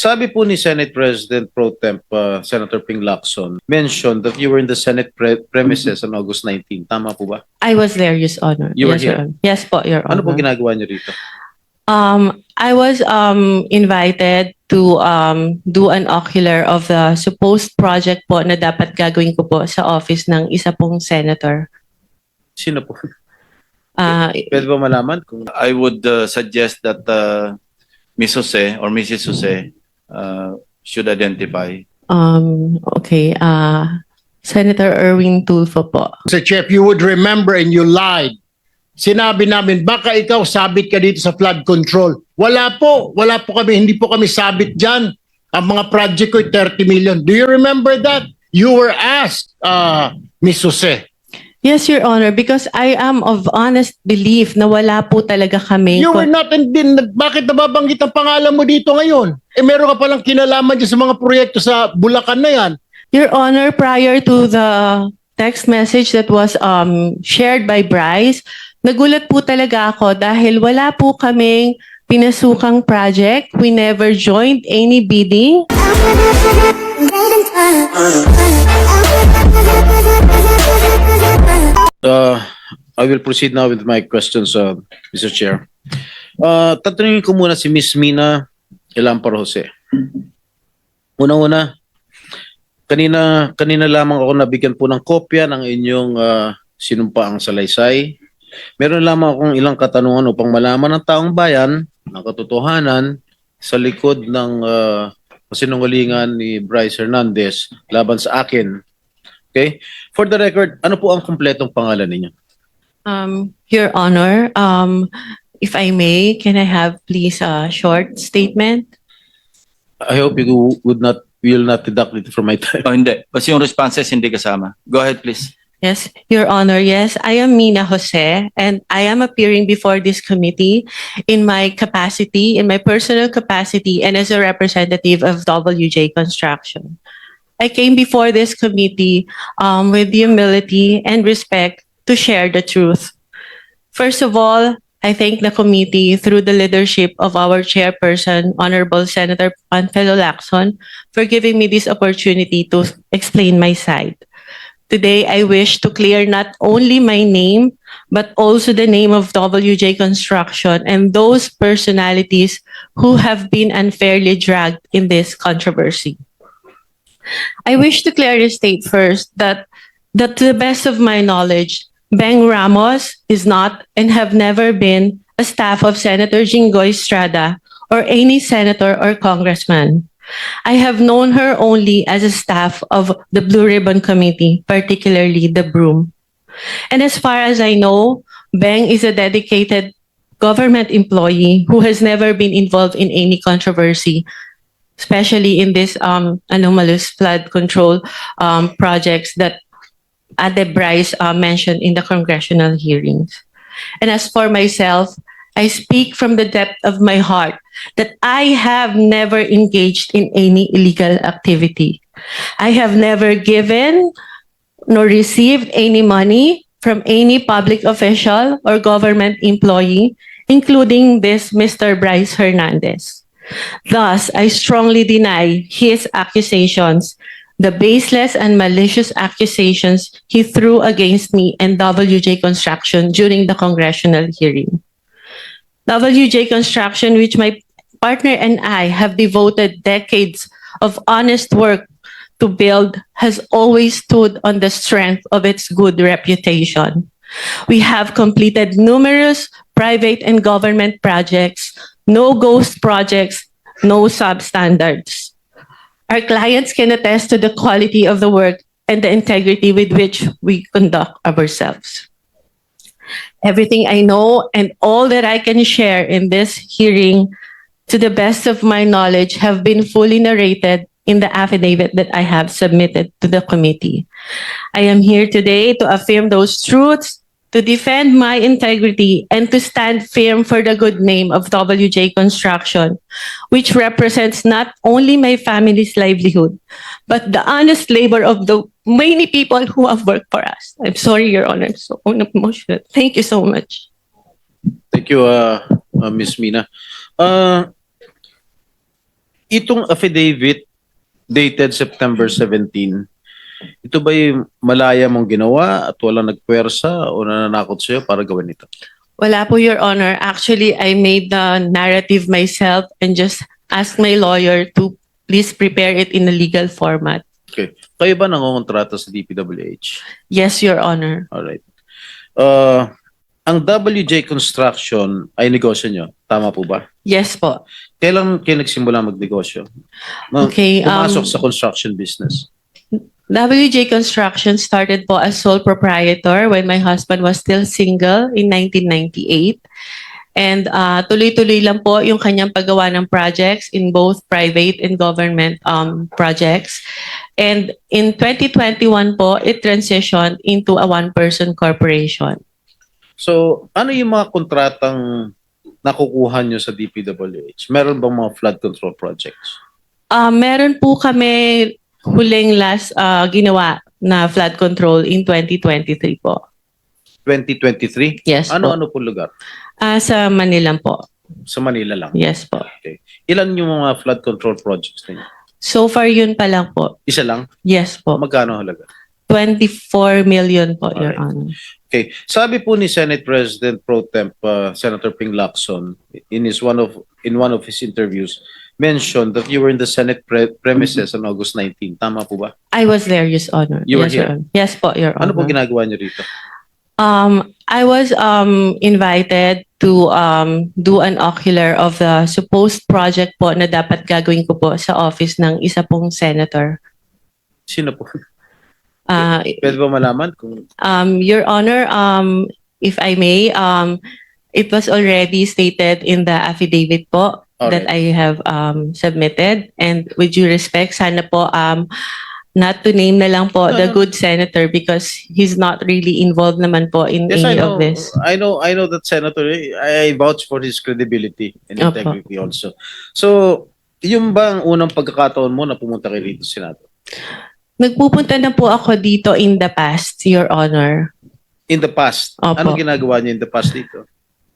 Sabi po ni Senate President Pro Temp uh, Senator Ping Lacson mentioned that you were in the Senate pre- premises on August 19. Tama po ba? I was there, Your Honor. You were yes, Your here? Honor. Yes po, Your Ano po Honor. ginagawa niyo rito? Um, I was um invited to um do an ocular of the supposed project po na dapat gagawin ko po sa office ng isa pong senator. Sino po? Ah, Pwede ba malaman kung I would uh, suggest that uh, Ms. Jose or Mrs. Jose uh, should identify. um, okay. Ah, Senator Erwin Tulfo po. Chair, if you would remember and you lied, sinabi namin, baka ikaw sabit ka dito sa flood control. Wala po, wala po kami, hindi po kami sabit dyan. Ang mga project ko ay 30 million. Do you remember that? You were asked, uh, Ms. Jose. Yes, Your Honor, because I am of honest belief na wala po talaga kami. You were not, in, din, bakit nababanggit ang pangalan mo dito ngayon? Eh meron ka palang kinalaman dyan sa mga proyekto sa Bulacan na yan. Your Honor, prior to the text message that was um, shared by Bryce, nagulat po talaga ako dahil wala po kaming pinasukang project. We never joined any bidding. Uh, I will proceed now with my questions, uh, Mr. Chair. Uh, tatanungin ko muna si Miss Mina Ilampar Jose. Una-una, kanina, kanina lamang ako nabigyan po ng kopya ng inyong uh, sinumpaang salaysay. Meron lamang akong ilang katanungan upang malaman ng taong bayan ng katotohanan sa likod ng uh, kasinungalingan ni Bryce Hernandez laban sa akin. Okay? For the record, ano po ang kumpletong pangalan ninyo? Um, Your Honor, um, if I may, can I have please a short statement? I hope you would not will not deduct it from my time. Oh, hindi. Kasi yung responses hindi kasama. Go ahead, please. Yes, Your Honor. Yes, I am Mina Jose, and I am appearing before this committee in my capacity, in my personal capacity, and as a representative of WJ Construction. I came before this committee um, with humility and respect to share the truth. First of all, I thank the committee through the leadership of our chairperson, Honorable Senator Panfilo Lacson, for giving me this opportunity to explain my side. Today, I wish to clear not only my name, but also the name of WJ Construction and those personalities who have been unfairly dragged in this controversy. I wish to clearly state first that, that to the best of my knowledge, Beng Ramos is not and have never been a staff of Senator Jinggoy Estrada or any senator or congressman. I have known her only as a staff of the Blue Ribbon Committee, particularly the Broom. And as far as I know, Beng is a dedicated government employee who has never been involved in any controversy, especially in this um, anomalous flood control um, projects that Ade Bryce uh, mentioned in the congressional hearings. And as for myself, I speak from the depth of my heart that I have never engaged in any illegal activity. I have never given nor received any money from any public official or government employee, including this Mr. Bryce Hernandez. Thus, I strongly deny his accusations, the baseless and malicious accusations he threw against me and WJ Construction during the congressional hearing. WJ Construction, which my partner and I have devoted decades of honest work to build, has always stood on the strength of its good reputation. We have completed numerous private and government projects, no ghost projects, no substandards. Our clients can attest to the quality of the work and the integrity with which we conduct ourselves. Everything I know and all that I can share in this hearing, to the best of my knowledge, have been fully narrated in the affidavit that I have submitted to the committee. I am here today to affirm those truths, to defend my integrity, and to stand firm for the good name of WJ Construction, which represents not only my family's livelihood, but the honest labor of the many people who have worked for us. I'm sorry, Your Honor, so emotional. Thank you so much. Thank you, uh, uh, Miss Mina. Uh, Itong affidavit dated September 17, ito ba yung malaya mong ginawa at walang nagpwersa o nananakot sa'yo para gawin ito? Wala po, Your Honor. Actually, I made the narrative myself and just asked my lawyer to please prepare it in a legal format. Kayo ba nangongontrata sa DPWH? Yes, Your Honor. Alright. Uh, ang WJ Construction ay negosyo nyo. Tama po ba? Yes po. Kailan kayo nagsimula magnegosyo? Ma- Okay, um, Pumasok sa construction business. WJ Construction started po as sole proprietor when my husband was still single in 1998. And uh, tuloy-tuloy lang po yung kanyang paggawa ng projects in both private and government um, projects. And in 2021 po, it transitioned into a one-person corporation. So, ano yung mga kontratang nakukuha nyo sa DPWH? Meron bang mga flood control projects? Uh, meron po kami huling last uh, ginawa na flood control in 2023 po. 2023? Yes po. Ano-ano po lugar? Ah, sa Manila po. Sa Manila lang. Yes po. Ilan yung mga flood control projects ninyo? So far yun pa lang po. Isa lang? Yes po. Magkano halaga? 24 million po, Your Alright. Honor. Okay. Sabi po ni Senate President Pro Temp uh, Senator Ping Lacson in his one of in one of his interviews mentioned that you were in the Senate pre- premises on August 19. Tama po ba? I was there, Your Honor. You were yes, Your here? Honor. Yes po, Your Ano po Honor. ginagawa niyo rito? Um, I was um invited to um do an ocular of the supposed project po na dapat gagawin ko po sa office ng isa pong senator. Sino po? Ah, Pwede ba malaman kung Um, Your Honor, um, if I may, um, it was already stated in the affidavit po that I have um, submitted. And with due respect, sana po um, not to name na lang po No, the no. good senator because he's not really involved naman po in Yes, I any know. of this. I know. I know that Senator. I, I vouch for his credibility and Opo. integrity also. So, yung ba ang unang pagkakataon mo na pumunta kay rito sa Senado? Nagpupunta na po ako dito in the past, Your Honor. In the past, Opo. anong ginagawa niyo in the past dito?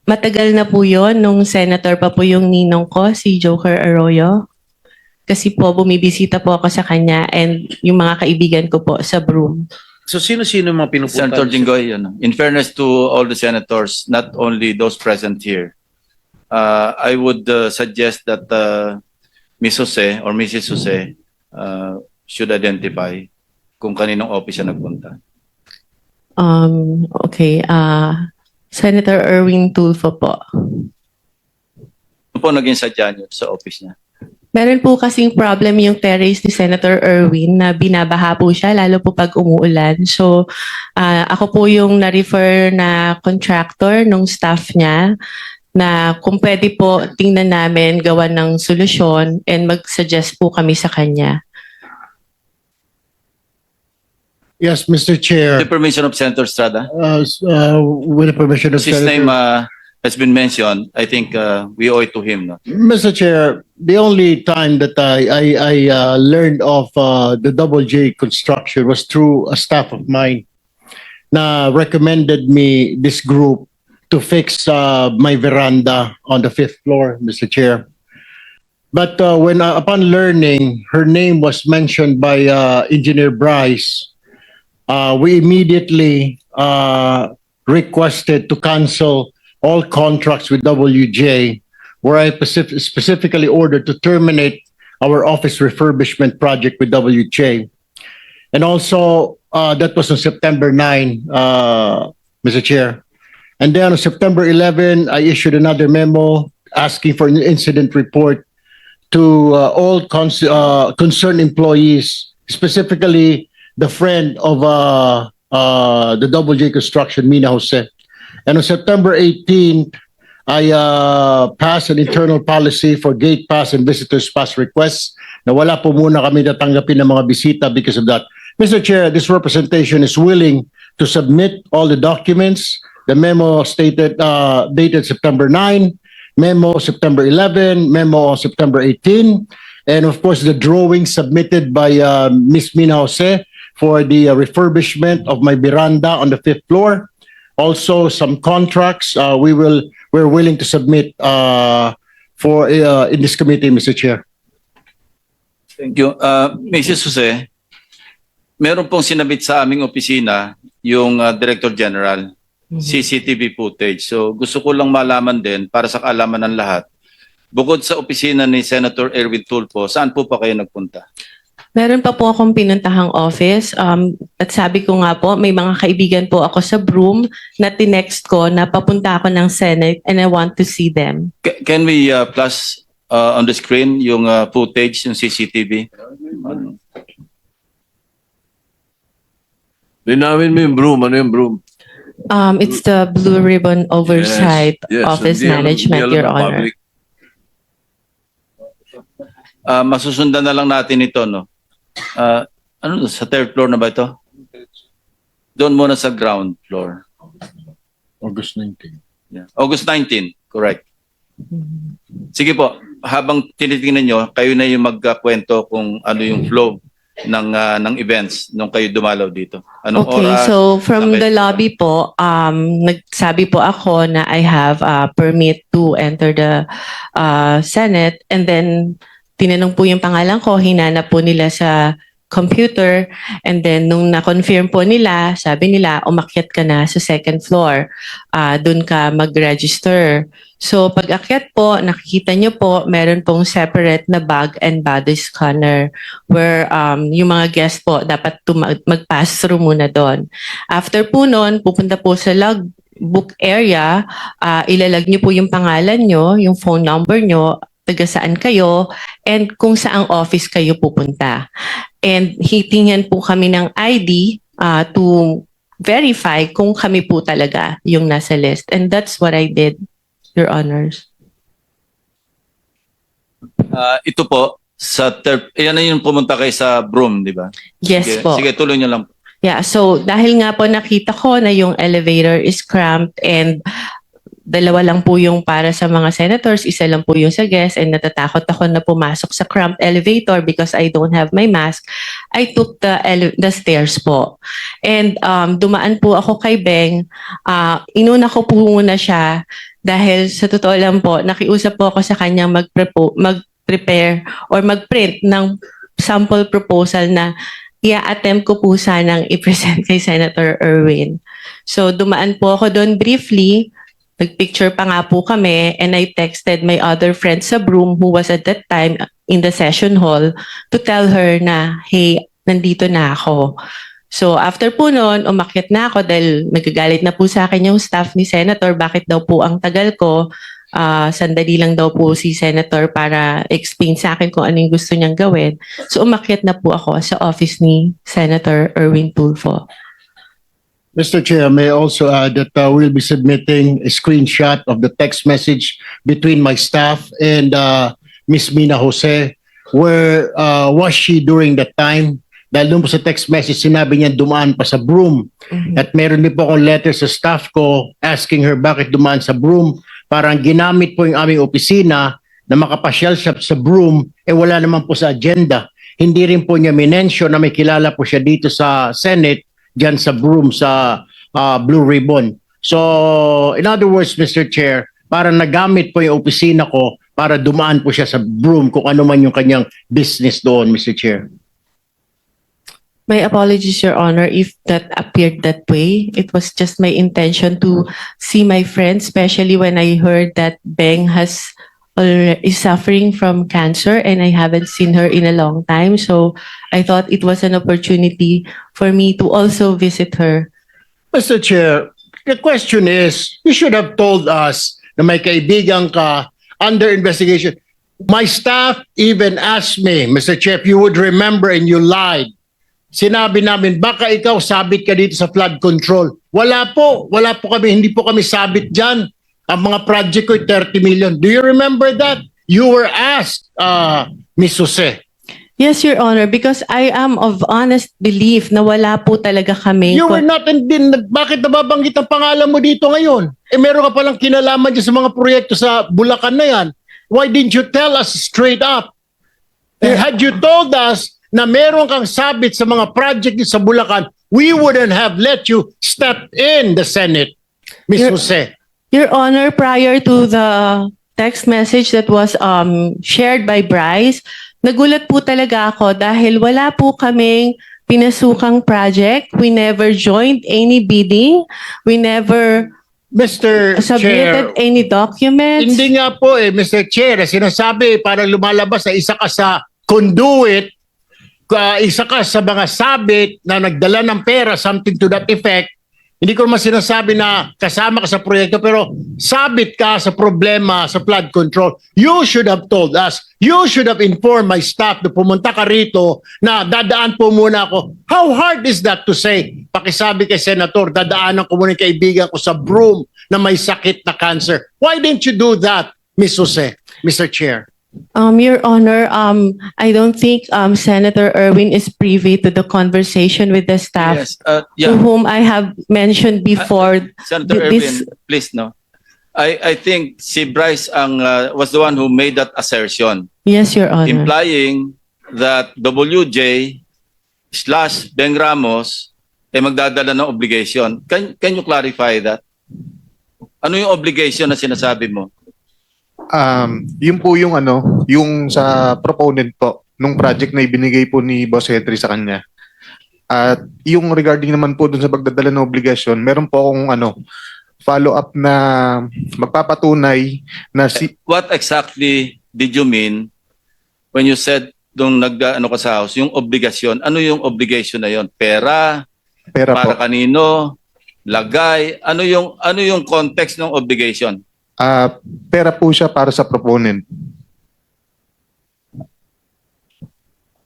Matagal na po yon nung senator pa po yung ninong ko, si Joker Arroyo. Kasi po, bumibisita po ako sa kanya and yung mga kaibigan ko po sa Broome. So, sino-sino yung mga pinupunta? Senator? Jinggoy, yun, in fairness to all the senators, not only those present here, uh, I would uh, suggest that uh, Ms. Jose or Mrs. Jose uh, should identify kung kaninong office siya nagpunta. Um, okay, uh, Senator Erwin Tulfo po. Ano po naging sadya niyo sa office niya? Meron po kasing problem yung terrace ni Senator Erwin na binabaha po siya, lalo po pag umuulan. So, ah, ako po yung na-refer na contractor nung staff niya na kung pwede po tingnan namin gawa ng solusyon and mag-suggest po kami sa kanya. Yes, Mr. Chair. The permission of Senator Estrada? Uh, s- uh, with the permission of His name Senator. uh, has been mentioned. I think uh, we owe it to him. No? Mr. Chair, the only time that I, I, I uh, learned of uh, the Double J construction was through a staff of mine na recommended me this group to fix uh, my veranda on the fifth floor, Mr. Chair. But uh, when uh, upon learning her name was mentioned by uh, Engineer Bryce, uh, we immediately uh, requested to cancel all contracts with WJ where I specif- specifically ordered to terminate our office refurbishment project with WJ. And also, uh, that was on September 9, uh, Mr. Chair. And then on September 11, I issued another memo asking for an incident report to uh, all cons- uh, concerned employees, specifically the friend of uh, uh, the Double J Construction, Mina Jose. And on September 18th, I uh, passed an internal policy for gate pass and visitors pass requests na wala po muna kami tatanggapin ng mga bisita because of that. Mr. Chair, this representation is willing to submit all the documents. The memo stated, uh, dated September 9, memo September 11, memo September 18, and of course, the drawing submitted by uh, Ms. Mina Jose for the uh, refurbishment of my veranda on the fifth floor. Also, some contracts uh, we will we're willing to submit uh, for uh, in this committee, Mr. Chair. Thank you. Uh, Mrs. Jose, meron pong sinabit sa aming opisina yung uh, Director General, CCTV footage. So gusto ko lang malaman din para sa kaalaman ng lahat. Bukod sa opisina ni Senator Erwin Tulfo, saan po pa kayo nagpunta? Meron pa po akong pinuntahang office um, at sabi ko nga po, may mga kaibigan po ako sa Broome na tinext ko na papunta ako ng Senate and I want to see them. Ca- Can we uh, plus uh, on the screen yung uh, footage, yung CCTV? Ano? Linawin mo yung broom. Ano yung broom? Um, it's the Blue Ribbon Oversight Yes, yes. Office Hindi alam- Management, hindi alam Your ng Honor. public. Uh, masusundan na lang natin ito, no? Uh, ano, sa third floor na ba ito? Doon muna sa ground floor. August 19. Yeah. August 19, correct. Sige po, habang tinitingnan nyo, kayo na yung magkakwento kung ano yung flow ng ah, ng events nung kayo dumalaw dito. Anong Okay, oras? so from Okay. the lobby po, um, nagsabi po ako na I have a permit to enter the uh, Senate and then tinanong po yung pangalan ko, hinanap po nila sa computer and then nung na-confirm po nila, sabi nila umakyat ka na sa second floor. Ah, doon ka mag-register. So pag akyat po, nakikita nyo po, meron pong separate na bag and body scanner where um, yung mga guest po dapat mag-pass through muna doon. After po noon, pupunta po sa logbook area, ah, ilalag nyo po yung pangalan nyo, yung phone number nyo, taga saan kayo, and kung saang office kayo pupunta. And hitingan po kami ng ID ah, to verify kung kami po talaga yung nasa list. And that's what I did, Your Honors. Ah, ito po, sa third, yan na yung pumunta kayo sa Broome, di ba? Yes sige, po. Sige, tuloy nyo lang. Yeah, so dahil nga po nakita ko na yung elevator is cramped and dalawa lang po yung para sa mga senators, isa lang po yung sa guests and natatakot ako na pumasok sa cramped elevator because I don't have my mask. I took the the stairs po. And um, dumaan po ako kay Beng. Ah, inuna ko po muna siya dahil sa totoo lang po, nakiusap po ako sa magprepo- mag-prepare or mag-print ng sample proposal na i-attempt ko po sanang i-present kay Senator Erwin. So dumaan po ako doon briefly, nagpicture pa nga po kami and I texted my other friend sa Broome who was at that time in the session hall to tell her na, hey, nandito na ako. So after po noon, umakyat na ako dahil nagagalit na po sa akin yung staff ni Senator, bakit daw po ang tagal ko. Ah, sandali lang daw po si Senator para explain sa akin kung ano yung gusto niyang gawin. So umakyat na po ako sa office ni Senator Erwin Tulfo. Mr. Chair, may I also add that uh, we'll be submitting a screenshot of the text message between my staff and uh, Miss Mina Jose. Where uh, was she during that time? Dahil doon po sa text message, sinabi niya dumaan pa sa broom. At meron din po akong letter sa staff ko asking her bakit dumaan sa broom. Parang ginamit po yung aming opisina na makapasyal siya sa broom, eh wala naman po sa agenda. Hindi rin po niya minensyon na may kilala po siya dito sa Senate dyan sa broom sa ah, Blue Ribbon. So, in other words, Mr. Chair, para nagamit po yung opisina ko para dumaan po siya sa broom kung ano man yung kanyang business doon, Mr. Chair. My apologies, Your Honor, if that appeared that way. It was just my intention to see my friend, especially when I heard that Beng has is suffering from cancer and I haven't seen her in a long time. So I thought it was an opportunity for me to also visit her. Mr. Chair, the question is, you should have told us na may kaibigan ka under investigation. My staff even asked me, Mr. Chair, if you would remember and you lied. Sinabi namin, baka ikaw sabit ka dito sa flood control. Wala po, wala po kami, hindi po kami sabit dyan. Ang mga project ko, 30 million. Do you remember that? You were asked, uh, Miss Jose. Yes, Your Honor, because I am of honest belief na wala po talaga kami. You were not in din bakit nababanggit ang pangalan mo dito ngayon? Eh meron ka palang kinalaman dyan sa mga proyekto sa Bulacan na yan. Why didn't you tell us straight up? Eh, had you told us na meron kang sabit sa mga project sa Bulacan, we wouldn't have let you step in the Senate, Miss Your- Jose. Your Honor, prior to the text message that was um, shared by Bryce, nagulat po talaga ako dahil wala po kaming pinasukang project. We never joined any bidding. We never Mr. Chair, submitted any documents. Hindi nga po eh, Mr. Chair. Sinasabi, parang lumalabas na isa ka sa conduit, ka, isa ka sa mga sabit na nagdala ng pera, something to that effect. Hindi ko naman sinasabi na kasama ka sa proyekto, pero sabit ka sa problema sa flood control. You should have told us. You should have informed my staff na pumunta ka rito na dadaan po muna ako. How hard is that to say? Pakisabi kay Senator, dadaanan ko muna yung kaibigan ko sa broom na may sakit na cancer. Why didn't you do that, Ms. Jose, Mr. Chair? Um, Your Honor, um, I don't think um, Senator Irwin is privy to the conversation with the staff Yes, uh, to yeah, whom I have mentioned before. Senator this- Erwin, please no. I, I think si Bryce ang uh, was the one who made that assertion, Yes, Your Honor. implying that WJ slash Ben Ramos ay magdadala ng obligation. Can, can you clarify that? Ano yung obligation na sinasabi mo? Um, yun po yung ano, yung sa proponent po nung project na ibinigay po ni Boss Henry sa kanya. At yung regarding naman po dun sa pagdadala ng obligasyon, meron po akong ano, follow up na magpapatunay na si What exactly did you mean when you said nung nag ano ka sa house, yung obligasyon, ano yung obligation na yon? Pera, pera po. para kanino, lagay, ano yung ano yung context ng obligation? Ah, pera po siya para sa proponent.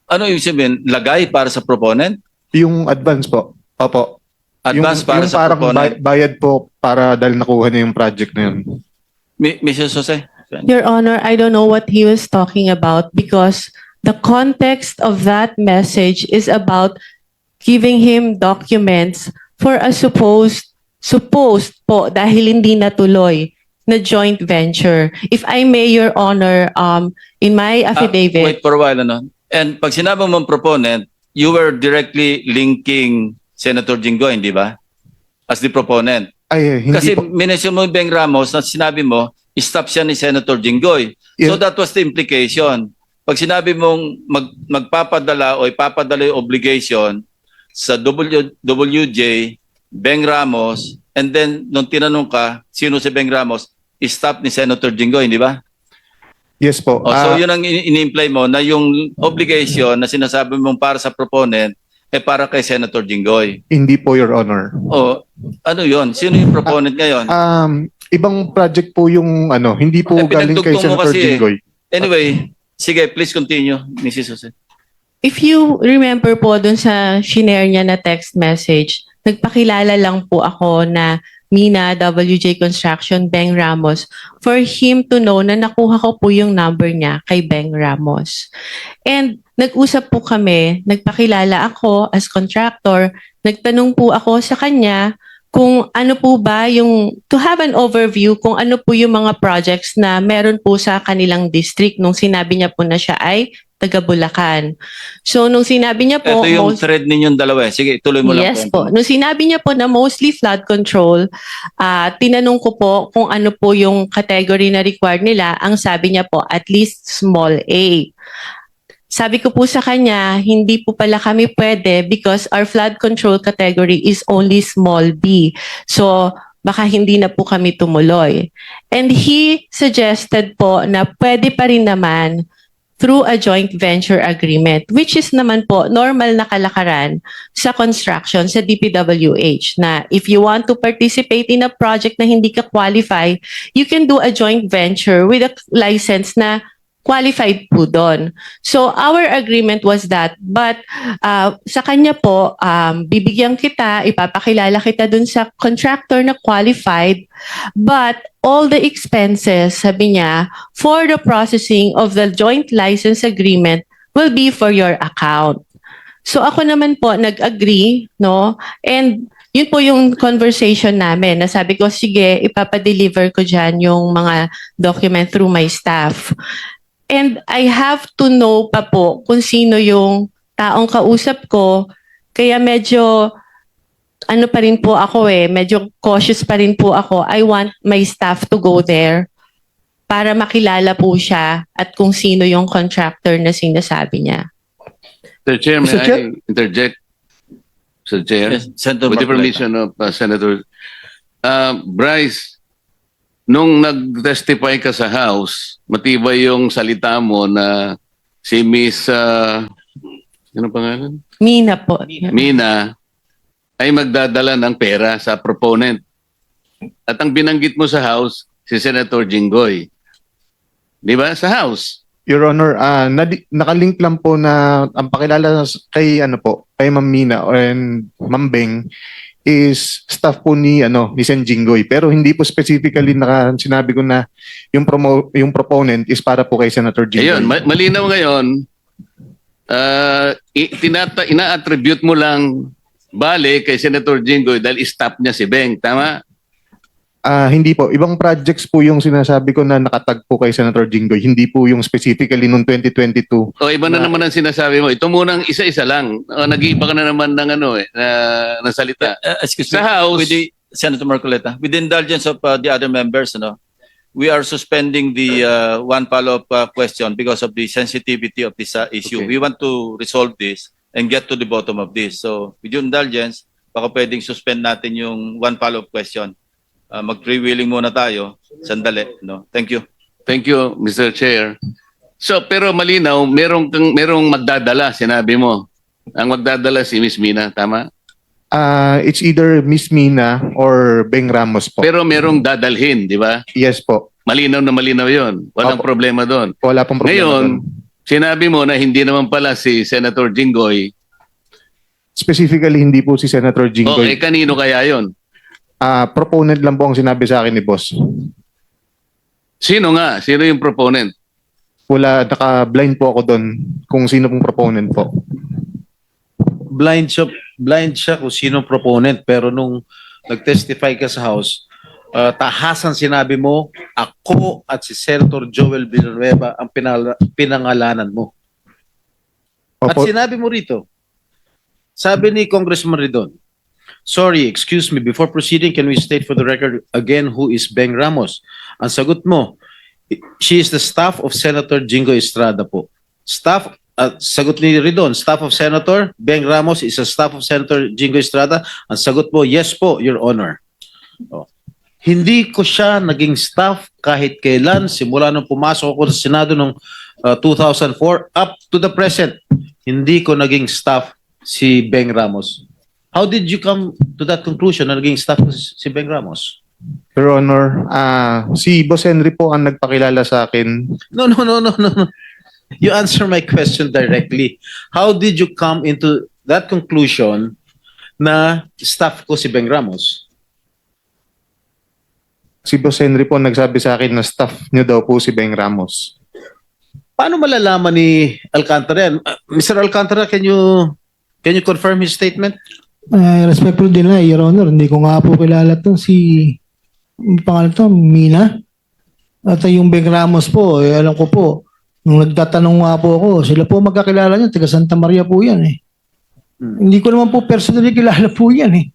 Ano yung sabihin? Lagay para sa proponent? Yung advance po. Opo. Advance yung, para yung sa parang proponent? bay- bayad po para dahil nakuha niya yung project na yun. Mi- Mrs. Jose? Your Honor, I don't know what he was talking about because the context of that message is about giving him documents for a supposed, supposed po dahil hindi natuloy na joint venture. If I may, Your Honor, um, in my Ah, affidavit, wait for a while, ano? And pag sinabi mong proponent, you were directly linking Senator Jinggoy, di ba? As the proponent. Ay, hindi Kasi po. minention mo yung Beng Ramos na sinabi mo, stop siya ni Senator Jinggoy. So Yes. that was the implication. Pag sinabi mong mag, magpapadala o ipapadala yung obligation sa w, WJ, Beng Ramos, and then nung tinanong ka, sino si Beng Ramos, stop ni Senator Jinggoy, di ba? Yes po. Oh, so Ah, yun ang ini- ini-imply mo na yung obligation na sinasabi mong para sa proponent eh para kay Senator Jinggoy. hindi po, Your Honor. O ano yun? Sino yung proponent ngayon? Um, ibang project po yung ano, hindi po Eh, galing kay Senator kasi eh. Jinggoy. Anyway, sige, please continue, Mrs. Jose. if you remember po dun sa shinare niya na text message, nagpakilala lang po ako na Mina WJ Construction Beng Ramos for him to know na nakuha ko po yung number niya kay Beng Ramos. And nag-usap po kami, nagpakilala ako as contractor, nagtanong po ako sa kanya kung ano po ba yung, to have an overview kung ano po yung mga projects na meron po sa kanilang district nung sinabi niya po na siya ay taga Bulacan. So, nung sinabi niya po, Ito yung most- thread ninyong dalawa. eh. Sige, tuloy mo lang. yes po. Nung sinabi niya po na mostly flood control, ah tinanong ko po kung ano po yung category na required nila. Ang sabi niya po, at least small A. Sabi ko po sa kanya, hindi po pala kami pwede because our flood control category is only small B. So, baka hindi na po kami tumuloy. And he suggested po na pwede pa rin naman through a joint venture agreement, which is naman po normal na kalakaran sa construction sa DPWH na if you want to participate in a project na hindi ka qualify, you can do a joint venture with a license na qualified po doon. So our agreement was that but uh, sa kanya po um, bibigyan kita, ipapakilala kita dun sa contractor na qualified but all the expenses sabi niya for the processing of the joint license agreement will be for your account. So ako naman po nag-agree, no? And yun po yung conversation namin. Nasabi ko, sige, ipapadeliver ko dyan yung mga document through my staff. And I have to know pa po kung sino yung taong kausap ko. Kaya medyo ano pa rin po ako eh, medyo cautious pa rin po ako. I want my staff to go there para makilala po siya at kung sino yung contractor na sinasabi niya. Mr. Chair, may Mr. Chair? I interject? Mr. Chair? Yes, Senator With the Marcoleta. permission of uh, Senator. Uh, Bryce, nung nag-testify ka sa House, matibay yung salita mo na si Miss, uh, ano pangalan? Mina po. Mina, ay magdadala ng pera sa proponent. At ang binanggit mo sa House, si Senator Jinggoy. Di ba? Sa House. Your Honor, ah nadi- nakalink lang po na ang pakilala kay ano po, kay Ma'am Mina and Ma'am Beng is staff po ni ano ni Sen Jinggoy pero hindi po specifically naka sinabi ko na yung promo yung proponent is para po kay Senator Jinggoy. Ayun, ma- malinaw ngayon, uh, tinata- ina-attribute mo lang bale kay Senator Jinggoy dahil stop niya si Beng. Tama? Ah, hindi po. Ibang projects po yung sinasabi ko na nakatag po kay Senator Jinggoy. Hindi po yung specifically noong 2022. O iba na Na- naman ang sinasabi mo. Ito munang isa-isa lang. O, nag-iiba ka na naman ng ano eh, na, ng salita. Uh, excuse Sa me, House, with the Senator Marcoleta, with the indulgence of uh, the other members, no, we are suspending the uh, one follow-up uh, question because of the sensitivity of this uh, issue. Okay. We want to resolve this and get to the bottom of this. So, with your indulgence, baka pwedeng suspend natin yung one follow-up question. Uh, mag-freewheeling muna tayo. Sandali, no? Thank you. Thank you, Mr. Chair. So, pero malinaw, merong, kang- merong magdadala, sinabi mo. Ang magdadala si Miss Mina, tama? Ah, it's either Miss Mina or Beng Ramos po. Pero merong dadalhin, di ba? yes po. Malinaw na malinaw yon. Walang Opo. problema doon. Wala pong problema. Ngayon, doon. sinabi mo na hindi naman pala si Senator Jinggoy. specifically hindi po si Senator Jinggoy. eh, kanino kaya yon? Ah, proponent lang po ang sinabi sa akin ni boss. Sino nga? Sino yung proponent? Wala, naka-blind po ako doon kung sino pong proponent po. blind siya, blind siya kung sino proponent pero nung nag-testify ka sa House, uh, tahasan sinabi mo, ako at si Senator Joel Villanueva ang pinala- pinangalanan mo. At Opo, sinabi mo rito, sabi ni Congressman Ridon, Sorry, excuse me, before proceeding, can we state for the record again who is Beng Ramos? Ang sagot mo, she is the staff of Senator Jingo Estrada po. Staff, at sagot ni Ridon, staff of Senator Beng Ramos is a staff of Senator Jingo Estrada. Ang sagot mo, yes po, Your Honor. Oh. Hindi ko siya naging staff kahit kailan, simula nung pumasok ako sa Senado noong uh, 2004 up to the present. Hindi ko naging staff si Beng Ramos. How did you come to that conclusion na naging staff ko si si Beng Ramos? Your Honor, ah, si Boss Henry po ang nagpakilala sa akin. No, no, no, no, no. no. You answer my question directly. How did you come into that conclusion na staff ko si Beng Ramos? Si Boss Henry po nagsabi sa akin na staff niyo daw po si Beng Ramos. Paano malalaman ni Alcantara yan? Uh, Mr. Alcantara, can you can you confirm his statement? Eh, respectful din na, Your Honor. Hindi ko nga po kilala to si ang pangalan to, Mina. At yung Beng Ramos po, eh, alam ko po, nung nagtatanong nga po ako, sila po magkakilala niya, taga Santa Maria po yan eh. Hmm. Hindi ko naman po personally kilala po yan eh.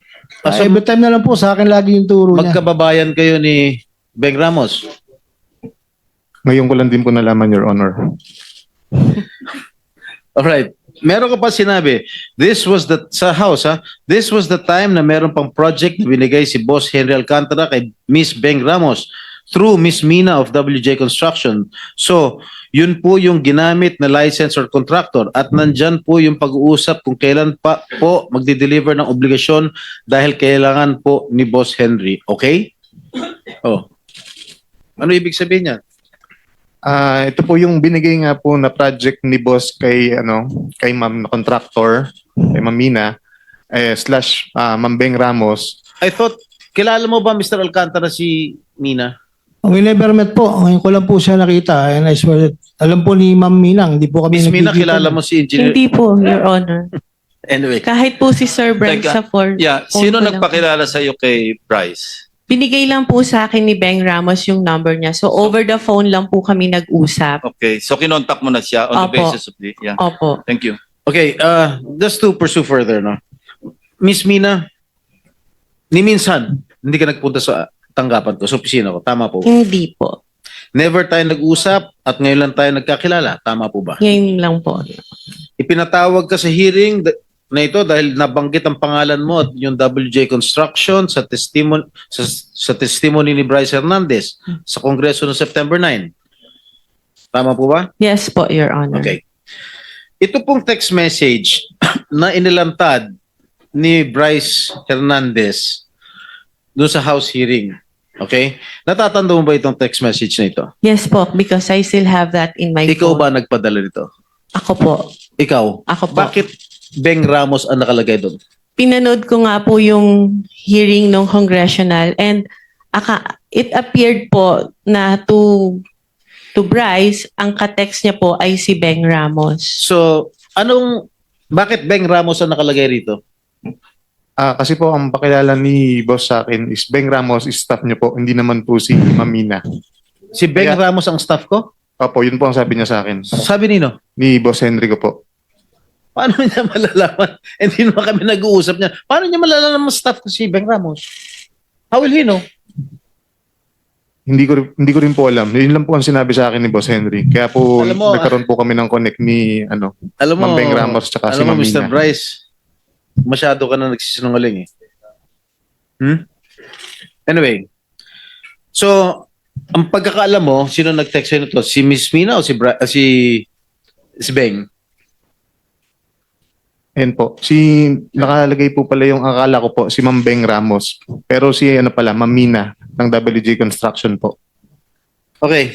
Ah, so every time na lang po sa akin lagi yung turo niya. Magkababayan kayo ni Beng Ramos. Ngayon ko lang din po nalaman, Your Honor. Alright. Meron ka pa sinabi, this was the, sa house ha, this was the time na meron pang project na binigay si Boss Henry Alcantara kay Miss Beng Ramos through Miss Mina of WJ Construction. So, yun po yung ginamit na license or contractor at nandyan po yung pag-uusap kung kailan pa po magdi-deliver ng obligasyon dahil kailangan po ni Boss Henry. Okay? Oh. Ano ibig sabihin niya? Ah, ito po yung binigay nga po na project ni boss kay ano, kay Ma'am na contractor, kay Ma'am Mina, eh, slash ah, Ma'am Beng Ramos. I thought, kilala mo ba Mr. Alcantara si Mina? We never met po. Ngayon ko lang po siya nakita. And I swear that, alam po ni Ma'am Minang, hindi po kami Miss Mina, nagkikita kilala mo si Engineer? Hindi po, Your Honor. Anyway, Kahit po si Sir Brent Teka, sa for Yeah, phone sino ko lang. nagpakilala sa iyo kay Bryce? Binigay lang po sa akin ni Beng Ramos yung number niya. So over the phone lang po kami nag-usap. Okay, so kinontak mo na siya on the Opo. basis of the, yeah. Opo. Thank you. okay, uh, just to pursue further, no? Miss Mina, ni minsan, hindi ka nagpunta sa tanggapan ko, sa opisina ko. Tama po. Hindi po. Never tayo nag-usap at ngayon lang tayo nagkakilala. Tama po ba? Ngayon lang po. Ipinatawag ka sa hearing da- na ito dahil nabanggit ang pangalan mo at yung WJ Construction sa testimony sa, sa testimony ni Bryce Hernandez sa Kongreso noong September 9. Tama po ba? Yes po, Your Honor. Okay. Ito pong text message na inilantad ni Bryce Hernandez doon sa House hearing. Okay? Natatanda mo ba itong text message na ito? Yes po, because I still have that in my Ikaw phone. ba nagpadala nito? Ako po. Ikaw? Ako po. Bakit Beng Ramos ang nakalagay doon? pinanood ko nga po yung hearing ng congressional and aka, it appeared po na to to Bryce, ang katext niya po ay si Beng Ramos. So, anong, bakit Beng Ramos ang nakalagay rito? Ah, kasi po ang pakilala ni boss sa akin is Beng Ramos is staff niyo po, hindi naman po si Mamina. Si Beng Kaya- Ramos ang staff ko? Opo, yun po ang sabi niya sa akin. Sabi nino, Ni boss Henry ko po. Paano niya malalaman? Hindi naman kami nag-uusap niya. Paano niya malalaman ang staff ko si Beng Ramos? How will he know? Hindi ko hindi ko rin po alam. Yun lang po ang sinabi sa akin ni boss Henry. Kaya po Alam mo, nagkaroon po kami ng connect ni ano, Alam mo, Ma'am Beng Ramos tsaka si alam mo. Mr. Bryce, masyado ka na nagsisinungaling eh. Hmm? Anyway, so, ang pagkakaalam mo, sino nag-text sa'yo nito? Si Miss Mina o si, Bra- ah, si, si Beng? Ayan po. Si nakalagay po pala yung akala ko po si Ma'am Beng Ramos. Pero si ano pala, Mamina ng WJ Construction po. Okay.